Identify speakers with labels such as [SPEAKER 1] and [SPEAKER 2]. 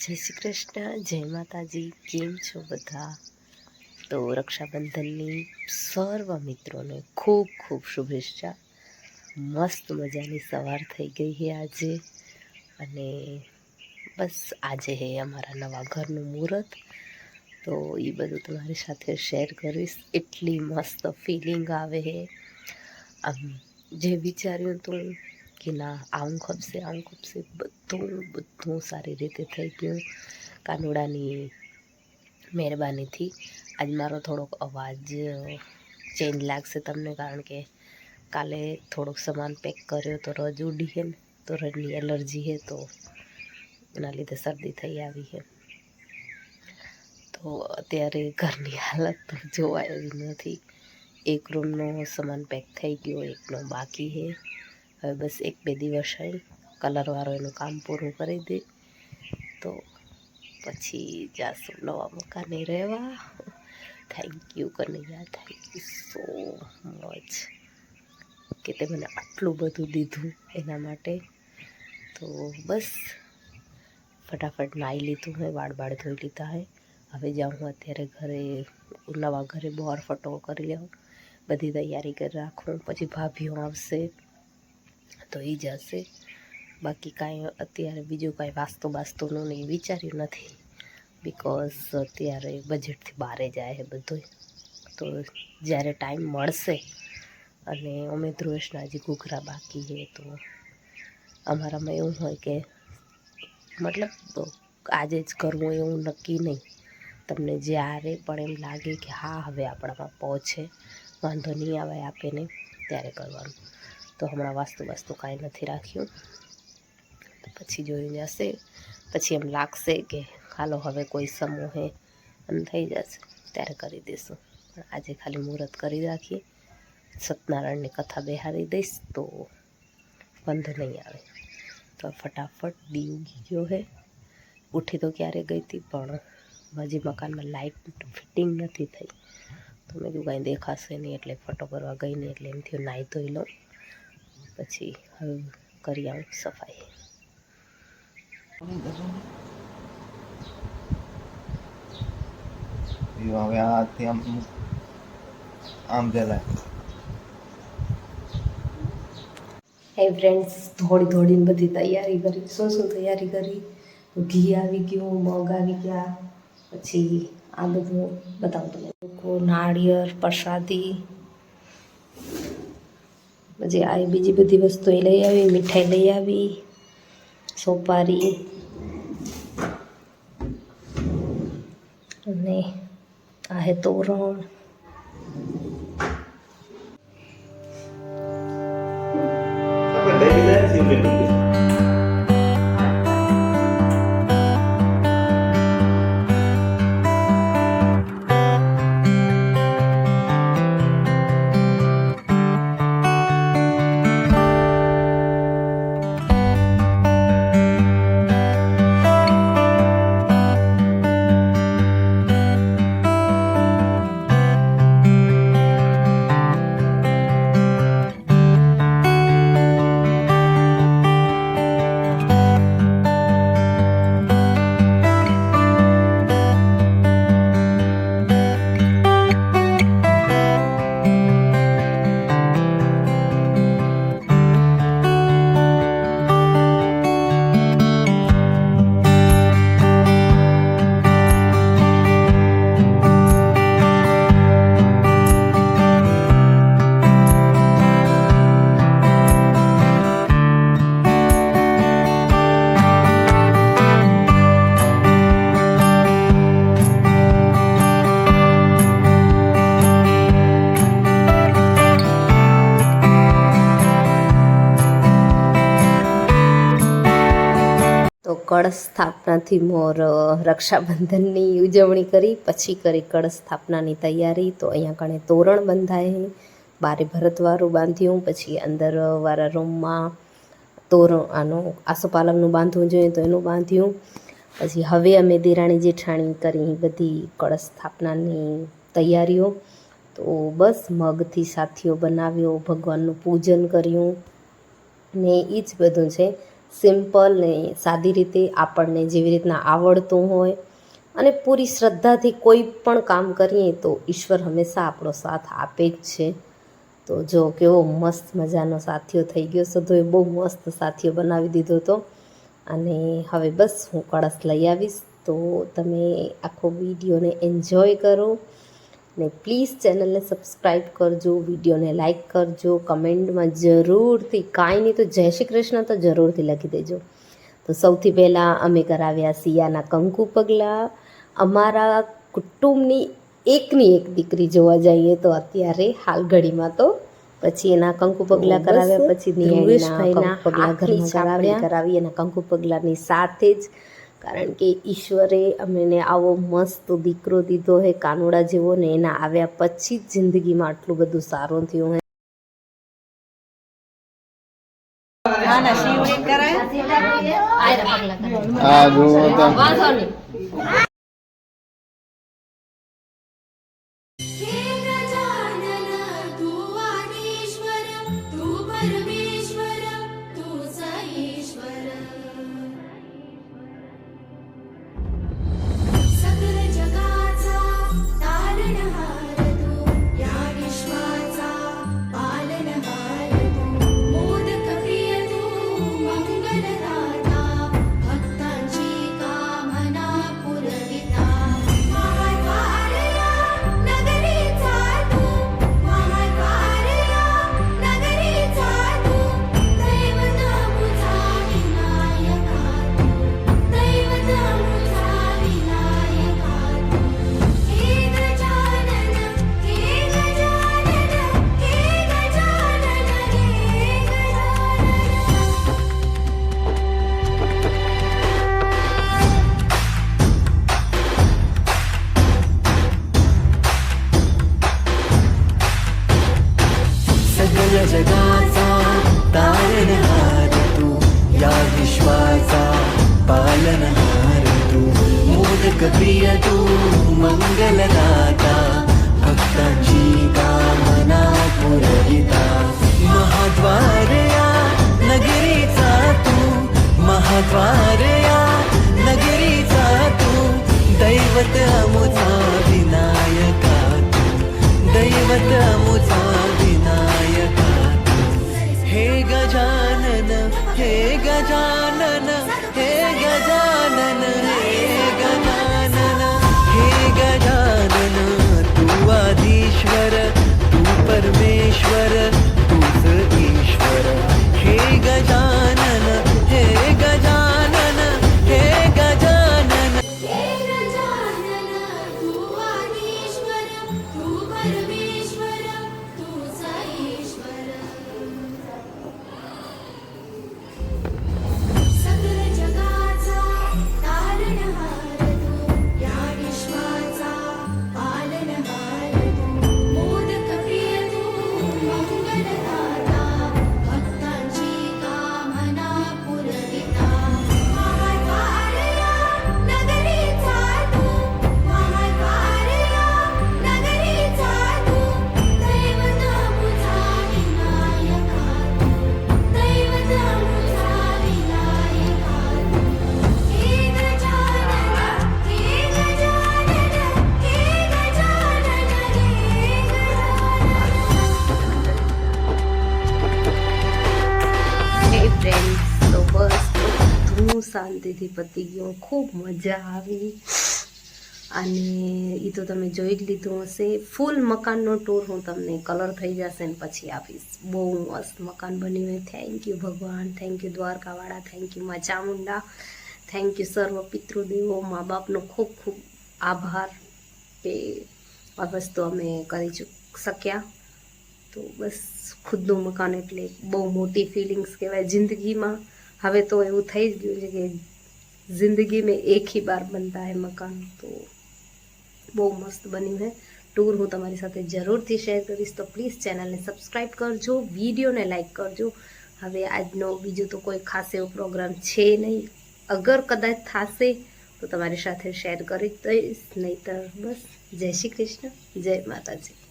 [SPEAKER 1] જય શ્રી કૃષ્ણ. જય માતાજી. કેમ છો બધા? તો રક્ષાબંધનની સર્વ મિત્રોને ખૂબ ખૂબ શુભેચ્છા. મસ્ત મજાની સવાર થઈ ગઈ છે આજે. અને બસ આજે હે અમારા નવા ઘરનું મુહૂર્ત. તો એ બધું તમારી સાથે શેર કરીશ. એટલી મસ્ત ફિલિંગ આવે છે આમ જે વિચાર્યું હતું કે ના, આવું ખપશે આવું ખપશે. બધું બધું સારી રીતે થઈ ગયું. કાનુડાની મહેરબાનીથી. આજ મારો થોડોક અવાજ ચેન્જ લાગશે તમને, કારણ કે કાલે થોડોક સામાન પેક કર્યો તો રજ ઉડી છે ને તો રજની એલર્જી છે, તો એના લીધે શરદી થઈ આવી છે. તો અત્યારે ઘરની હાલત તો જોવા એવી નથી. એક રૂમનો સામાન પેક થઈ ગયો, એકનો બાકી છે. હવે બસ એક બે દિવસ આવી કલરવાળો એનું કામ પૂરું કરી દે. તો પછી જાશું નવા મકાને રહેવા. Thank you Kanaiya thank you so much કે તે મને આટલું બધું દીધું એના માટે. તો બસ ફટાફટ નાહી લીધું હોય વાળ બાળ ધોઈ લીધા હોય હવે જાઉં હું અત્યારે ઘરે, નવા ઘરે બહાર ફટો કરી લઉં બધી તૈયારી કરી રાખું. પછી ભાભીઓ આવશે. તો એ જશે બાકી કાંઈ અત્યારે બીજું કાંઈ વાસ્તુ બાસ્તુનું નહીં વિચાર્યું નથી. બિકોઝ અત્યારે બજેટથી બહારે જાય છે બધું તો જ્યારે ટાઈમ મળશે અને અમે ધ્રુવેશના હજી ઘૂઘરા બાકી છે, તો અમારામાં એવું હોય કે મતલબ આજે જ કરવું એવું નક્કી નહીં. તમને જ્યારે પણ એમ લાગે કે હા, હવે આપણામાં પહોંચે, વાંધો નહીં આવે આપેને ત્યારે કરવાનું. તો હમણાં વાસ્તુ વાસ્તુ કાંઈ નથી રાખ્યું. તો પછી જોઈ જશે. પછી એમ લાગશે કે હાલો હવે કોઈ સમૂહે એમ થઈ જશે. ત્યારે કરી દઈશું. પણ આજે ખાલી મુહૂર્ત કરી રાખીએ. સત્યનારાયણની કથા બેહારી દઈશ તો બંધ નહીં આવે. તો ફટાફટ દી ઉગી ગયો હે. ઉઠી તો ક્યારે ગઈ હતી, પણ હજી મકાનમાં લાઇટ ફિટિંગ નથી થઈ. તો મેં કીધું કાંઈ દેખાશે નહીં, એટલે ફોટો કરવા ગઈ નહીં, એટલે એમ થયું નાહી ધોઈ લઉં. પછી હવે કરી આવું સફાઈ.
[SPEAKER 2] હવે આથી આમ આમ જલાય
[SPEAKER 1] હે ફ્રેન્ડ્સ થોડી થોડીને બધી તૈયારી કરી. શું શું તૈયારી કરી? ઘી આવી ગયું મગ આવી ગયા પછી આ બધું બતાવું તમે નાળિયેર પ્રસાદી પછી આ બીજી બધી વસ્તુ એ લઈ આવી, મીઠાઈ લઈ આવી, સોપારી. અને આ હે તોરણ. તો કળશ સ્થાપનાથી મોર રક્ષાબંધનની ઉજવણી કરી, પછી કરી કળશ સ્થાપનાની તૈયારી. તો અહીંયા કણે તોરણ બંધાય બારે ભરતવાળું બાંધ્યું, પછી અંદર વાળા રૂમમાં તોરણ, આનું આસોપાલવનું બાંધવું જોઈએ તો એનું બાંધ્યું. પછી હવે અમે દિરાણી જેઠાણી કરી બધી કળશ સ્થાપનાની તૈયારીઓ. તો બસ મગથી સાથીઓ બનાવ્યો, ભગવાનનું પૂજન કર્યું. ને એ જ બધું છે.
[SPEAKER 3] સિમ્પલ ને સાદી રીતે આપણને જેવી રીતના આવડતું હોય અને પૂરી શ્રદ્ધાથી કોઈ પણ કામ કરીએ તો ઈશ્વર હંમેશા આપણો સાથ આપે જ છે. તો જો કેવો મસ્ત મજાનો સાથીઓ થઈ ગયો છે, તો એ બહુ મસ્ત સાથીઓ બનાવી દીધો હતો અને હવે બસ હું કળશ લઈ આવીશ, તો તમે આખો વિડીયોને એન્જોય કરો. ને પ્લીઝ ચેનલને સબસ્ક્રાઈબ કરજો વિડીયોને લાઈક કરજો કમેન્ટમાં જરૂરથી કાંઈ નહીં તો જય શ્રી કૃષ્ણ તો જરૂરથી લખી દેજો. તો સૌથી પહેલાં અમે કરાવ્યા સિયાના કંકુ પગલાં. અમારા કુટુંબની એકની એક દીકરી જોવા જઈએ તો અત્યારે હાલ ઘડીમાં તો પછી એના કંકુ પગલા કરાવ્યા પછી ધ્રુવેશભાઈના પગલા ઘરમાં કરાવી એના કંકુ પગલાની સાથે જ કારણ કે ઈશ્વરે અમને આવો મસ્ત દીકરો દીધો હે કાનોડા જેવો ને એના આવ્યા પછી જ જિંદગીમાં આટલું બધું સારું થયું હે.
[SPEAKER 4] આ જો
[SPEAKER 5] जगाचा तारणहार तू या विश्वाचा पालनहार तू. मोदक प्रिय तू मंगलदाता भक्तांची कामना पुरविता. గజానన హే గజానన హే గజానన హే
[SPEAKER 3] గజానన తూ ఆదీశ్వర తూ పరమేశ్వర શાંતિથી પતી ગયો. ખૂબ મજા આવી. અને એ તો તમે જોઈ જ લીધું હશે. ફૂલ મકાનનો ટૂર હું તમને કલર થઈ જશે ને પછી આપીશ. બહુ મસ્ત મકાન બન્યું થેન્ક યુ ભગવાન. થેન્ક યુ દ્વારકાવાળા. થેન્ક યુ મા ચામુંડા થેન્ક યુ સર્વ પિતૃદેવો, મા બાપનો ખૂબ ખૂબ આભાર. કે આ વસ્તુ અમે કરી શક્યા. તો બસ ખુદનું મકાન એટલે બહુ મોટી ફિલિંગ્સ કહેવાય જિંદગીમાં. हमें तो एवं थी गए कि ज़िंदगी में एक ही बार बनता है मकान तो बहु मस्त बन है टूर हूँ तरी ज़रूर थी शेर करीश तो प्लीज़ चेनल ने सब्सक्राइब करजो वीडियो ने लाइक करजो हमें आज बीजों तो कोई खास एवं प्रोग्राम है नहीं अगर कदाच था तो तरी शेर करी दईस नहींतर बस जय श्री कृष्ण जय माताजी